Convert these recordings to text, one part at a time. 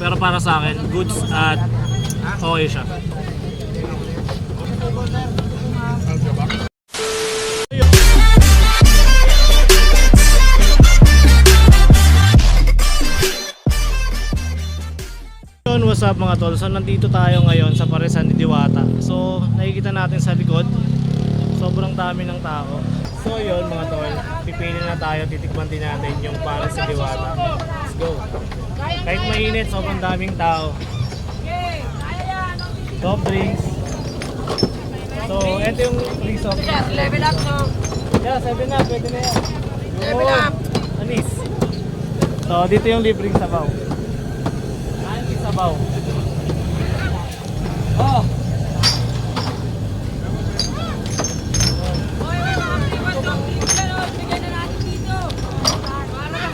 Pero para sa akin, goods at okay siya. Yun, what's up mga tol? So nandito tayo ngayon sa Paresan ni Diwata. So nakikita natin sa likod, sobrang dami ng tao. So yun mga tol, pipili na tayo, titikman din natin yung Pares ni Diwata. Kahit mainit, sobrang daming tao. Soft drinks. So, ito yung drinks. Level up, no? Yeah, 7 up, pwede na yan. Level up. Anis. So, dito yung libreng sabaw. Anti sabaw. Oh!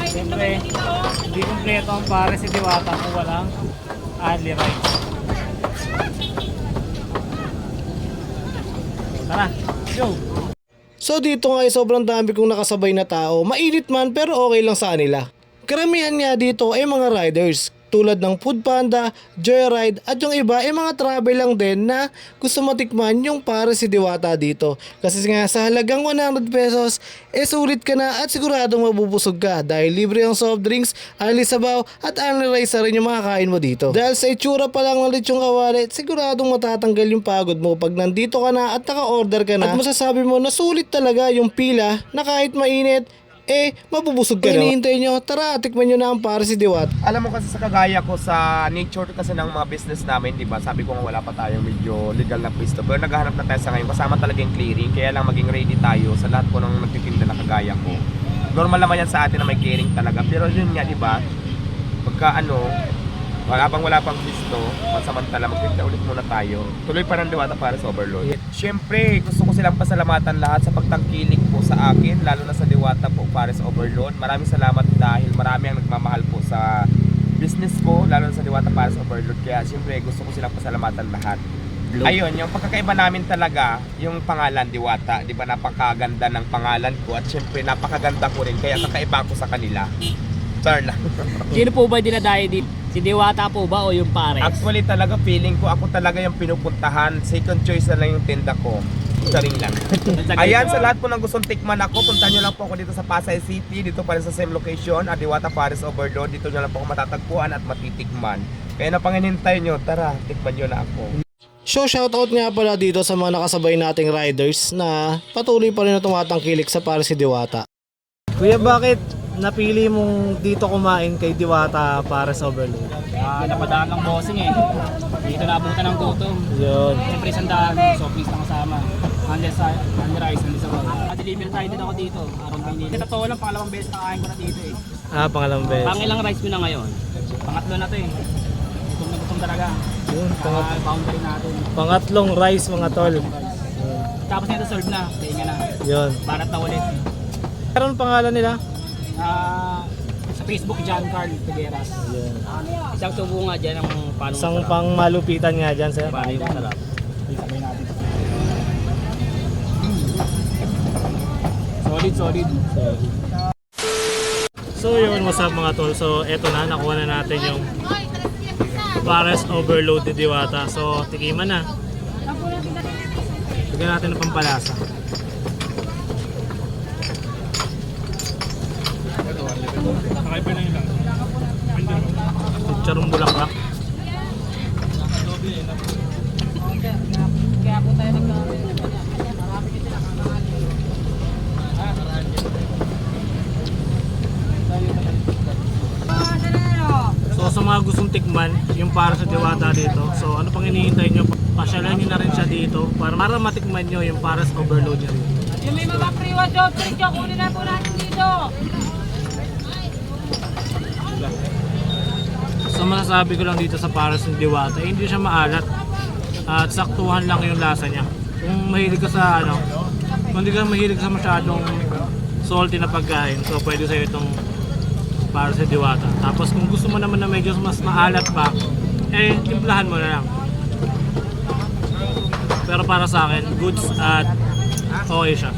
Siyempre, hindi kumpleto ang pare si Diwata kung walang only rice. Tara, go! So dito nga ay sobrang dami kong nakasabay na tao. Mainit man pero okay lang sa kanila. Karamihan nga dito ay mga riders tulad ng Food Panda, Joyride at yung iba ay mga travel lang din na gusto matikman yung para si Diwata dito. Kasi nga sa halagang 100 pesos, eh sulit ka na at siguradong mabubusog ka dahil libre ang soft drinks, only sabaw at na rin yung makakain mo dito. Dahil sa itsura pa lang ng lechong kawali, siguradong matatanggal yung pagod mo pag nandito ka na at naka-order ka na at masasabi mo na sulit talaga yung pila na kahit mainit, eh, mabubusog ka na. Hinihintay nyo, tara, tikman nyo na ang para si Diwat. Alam mo kasi sa kagaya ko sa nature kasi ng mga business namin, 'di ba? Sabi ko nga wala pa tayong medyo legal na pwesto. Pero naghahanap na tayo sa ngayon kasama talaga yung clearing. Kaya lang maging ready tayo sa lahat po ng nagtitinda na kagaya ko. Normal naman yan sa atin na may clearing talaga. Pero yun nga, 'di ba? Pagka ano, wala pang wala pang pwesto, pansamantala magtinda ulit muna tayo. Tuloy pa ng diwata para sa overload. Siyempre, gusto ko silang pasalamatan lahat sa pagtangkilik po sa akin, lalo na sa diwata sa overload. Maraming salamat dahil marami ang nagmamahal po sa business ko, lalo sa diwata para sa overload. Kaya siyempre, gusto ko silang pasalamatan lahat. Ayun, yung pagkakaiba namin talaga, yung pangalan Diwata, di ba napakaganda ng pangalan ko at syempre napakaganda ko rin, kaya kakaiba ko sa kanila. Char lang. Sino po ba dinadayo dito? Si Diwata po ba o yung pares? Actually talaga feeling ko ako talaga yung pinupuntahan. Second choice na lang yung tinda ko. Charing lang. Ayan sa lahat po ng gustong tikman ako, punta nyo lang po ako dito sa Pasay City, dito pa rin sa same location, Adiwata Paris Overload. Dito nyo lang po ako matatagpuan at matitikman. Kaya na panginintay nyo, tara, tikman nyo na ako. So shoutout nga pala dito sa mga nakasabay nating riders na patuloy pa rin na tumatangkilik sa para si Diwata. Kuya, bakit napili mong dito kumain kay Diwata para sa overload? Ah, napadaan ng bossing eh. Dito naabutan ng gutom. Yun. Siyempre sandaan, so please na kasama. Unless sa unless rice, unless sa Ah, deliver tayo din ako dito. Araw Maynila. Sa totoo lang, pangalawang beses na kain ko na dito eh. Ah, pangalang beses. Pangilang rice mo na ngayon? Pangatlo na to eh. Gutom na gutom talaga. Yun, pangat Ah, boundary natin. pangatlong rice mga tol. Tapos nito serve na, kaya na. Yun. Barat na ulit. Meron pangalan nila? Ah, sa Facebook, John Carl Figueras. Yun. Isang subo nga dyan ang paano Isang pang malupitan nga dyan, sir. Paano yung masarap. Isabay natin. Solid, solid. So yun, what's up mga tol? So eto na, nakuha na natin yung Pares Overload ni Diwata. So tikiman na. Tignan natin ang pampalasa. Nakaiba na yun lang. Charong bulaklak. Kaya po tayo nag So sa mga gustong tikman, yung para sa Diwata dito. So ano pang hinihintay nyo? Pasyalan nyo na rin siya dito para, para matikman nyo yung Pares Overload niya rin. Yung may mga pre-wa job drink yung kunin na po natin dito. So masasabi ko lang dito sa Pares ng Diwata, eh, hindi siya maalat. At saktuhan lang yung lasa niya. Kung mahilig ka sa ano, kung hindi ka mahilig sa masyadong salty na pagkain, so pwede sa'yo itong para sa Diwata. Tapos kung gusto mo naman na medyo mas maalat pa, eh, timplahan mo na lang. Pero para sa akin, goods at okay siya.